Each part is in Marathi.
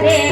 de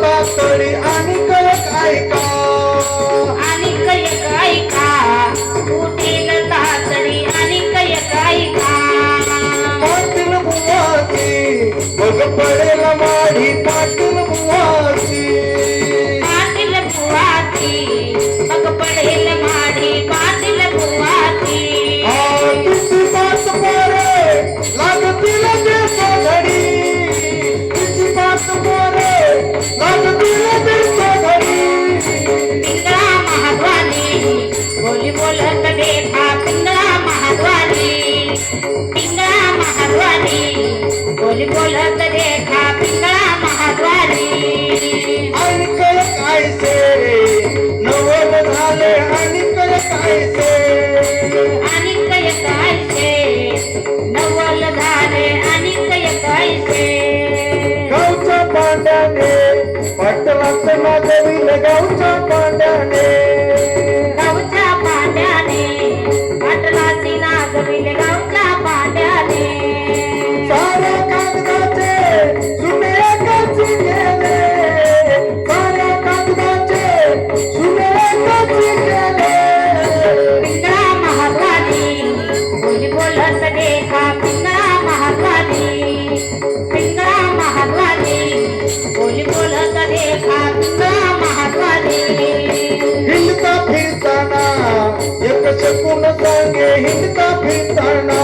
पातळी आणि कळक ऐका. आणि कयक ऐका. उठेल तातडी आणि कयक ऐका. पाटील बुवाची मग पडेल माढी पाटील बुवाची. पाटील बुवाची बोल बोलत रेखा पिंगळा महाद्वारी. अनकळ कायसे? नवल झाले अनकळ कायसे? अनकळ कायसे? नवल झाले अनकळ कायसे? गावच्या पांड्याने पाटलाचं मागविलं गावच्या Sarna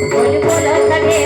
बोल बोल सगळे